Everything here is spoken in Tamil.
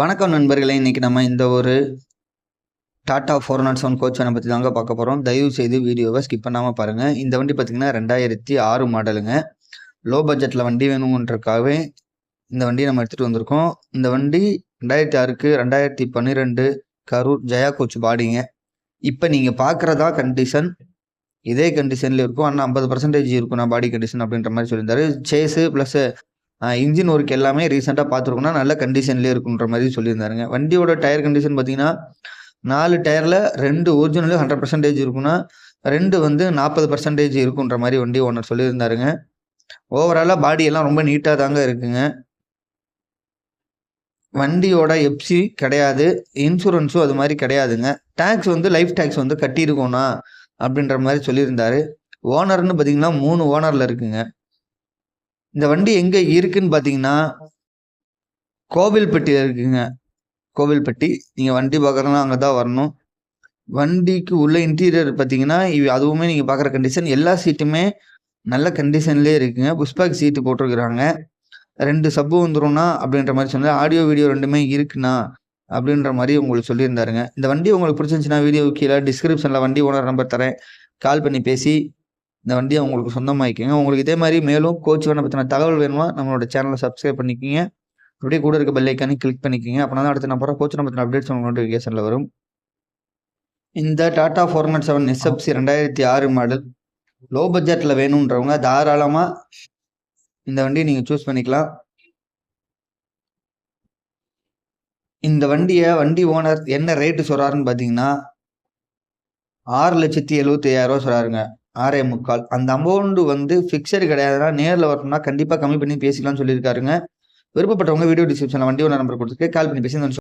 வணக்கம் நண்பர்களே இன்னைக்கு நம்ம இந்த ஒரு Tata four naught seven coach வேனை பற்றி தாங்க பார்க்க போகிறோம் தயவு செய்து வீடியோவை ஸ்கிப் பண்ணாமல் பாருங்கள் இந்த வண்டி பார்த்திங்கன்னா ரெண்டாயிரத்தி ஆறு மாடலுங்க. லோ பட்ஜெட்டில் வண்டி வேணுன்றக்காகவே இந்த வண்டியை நம்ம எடுத்துகிட்டு வந்திருக்கோம். இந்த வண்டி ரெண்டாயிரத்தி ஆறுக்கு ரெண்டாயிரத்தி பன்னிரெண்டு கரூர் ஜெயா கோச் பாடிங்க இப்போ நீங்கள் பார்க்குறதா கண்டிஷன் இதே கண்டிஷனில் இருக்கும். ஆனால் ஐம்பது பர்சன்டேஜ் இருக்கும். நான் பாடி கண்டிஷன் அப்படின்ற மாதிரி சொல்லியிருந்தாரு. சேஸு ப்ளஸ் இன்ஜின் ஒர்க் எல்லாமே ரீசெண்டாக பார்த்துருக்கோம்னா நல்ல கண்டிஷன்லேயே இருக்குன்ற மாதிரி சொல்லியிருந்தாருங்க. வண்டியோட டயர் கண்டிஷன் பார்த்தீங்கன்னா நாலு டயரில் ரெண்டு ஒரிஜினலும் ஹண்ட்ரட் பர்சன்டேஜ் இருக்குன்னா ரெண்டு வந்து நாற்பது பர்சன்டேஜ் இருக்குன்ற மாதிரி வண்டி ஓனர் சொல்லியிருந்தாருங்க. ஓவராலாக பாடி எல்லாம் ரொம்ப நீட்டாக தாங்க இருக்குங்க. வண்டியோட எப்சி கிடையாது இன்சூரன்ஸும் அது மாதிரி கிடையாதுங்க. டேக்ஸ் வந்து லைஃப் டேக்ஸ் வந்து கட்டியிருக்கோண்ணா அப்படின்ற மாதிரி சொல்லியிருந்தாரு. ஓனர்னு பார்த்தீங்கன்னா மூணு ஓனரில் இருக்குங்க. இந்த வண்டி எங்கே இருக்குன்னு பார்த்தீங்கன்னா கோவில்பட்டி இருக்குங்க. கோவில்பட்டி. நீங்கள் வண்டி பார்க்குறதுனா அங்கே தான் வரணும். வண்டிக்கு உள்ள இன்டீரியர் பார்த்தீங்கன்னா இவ் அதுவுமே நீங்கள் பார்க்குற கண்டிஷன் எல்லா சீட்டுமே நல்ல கண்டிஷன்லேயே இருக்குங்க. புஷ்பேக் சீட்டு போட்டிருக்கிறாங்க. ரெண்டு சப்பு வந்துடும்னா அப்படின்ற மாதிரி சொன்னார். ஆடியோ வீடியோ ரெண்டுமே இருக்குண்ணா அப்படின்ற மாதிரி உங்களுக்கு சொல்லியிருந்தாருங்க. இந்த வண்டி உங்களுக்கு பிடிச்சிருந்துச்சுன்னா வீடியோ கீழே டிஸ்கிரிப்ஷனில் வண்டி ஓனர் நம்பர் தரேன். கால் பண்ணி பேசி இந்த வண்டியை உங்களுக்கு சொந்தமாக்கிக்கோங்க. உங்களுக்கு இதே மாதிரி மேலும் கோச் வேணும் பற்றின தகவல் வேணுமா நம்மளோட சேனலை சப்ஸ்கிரைப் பண்ணிக்கிங்க. அப்படியே கூட இருக்க பெல் ஐக்கானே கிளிக் பண்ணிக்கிங்க. அப்படின்னா தான் அடுத்து நான் போகிற கோச் பற்றின அப்டேட்ஸ் உங்களுக்கு நோட்டிஃபிகேஷனில் வரும். இந்த Tata four naught seven SFC ரெண்டாயிரத்தி ஆறு மாடல் லோ பட்ஜெட்டில் வேணுன்றவங்க தாராளமாக இந்த வண்டியை நீங்கள் சூஸ் பண்ணிக்கலாம். இந்த வண்டியை வண்டி ஓனர் என்ன ரேட்டு சொல்கிறாருன்னு பார்த்தீங்கன்னா ஆறு லட்சத்தி எழுபத்தி ஐயாயிரரூவா சொல்கிறாருங்க ஆறே முக்கால். அந்த அமௌண்ட் வந்து ஃபிக்ஸடு கிடையாதுன்னா நேரில் வரணும்னா கண்டிப்பாக கம்மி பண்ணி பேசிக்கலாம்னு சொல்லியிருக்காருங்க. விருப்பப்பட்டவங்க வீடியோ டிஸ்கிரிப்ஷனில் வண்டி நம்பர் கொடுத்துருக்கு கால் பண்ணி பேசி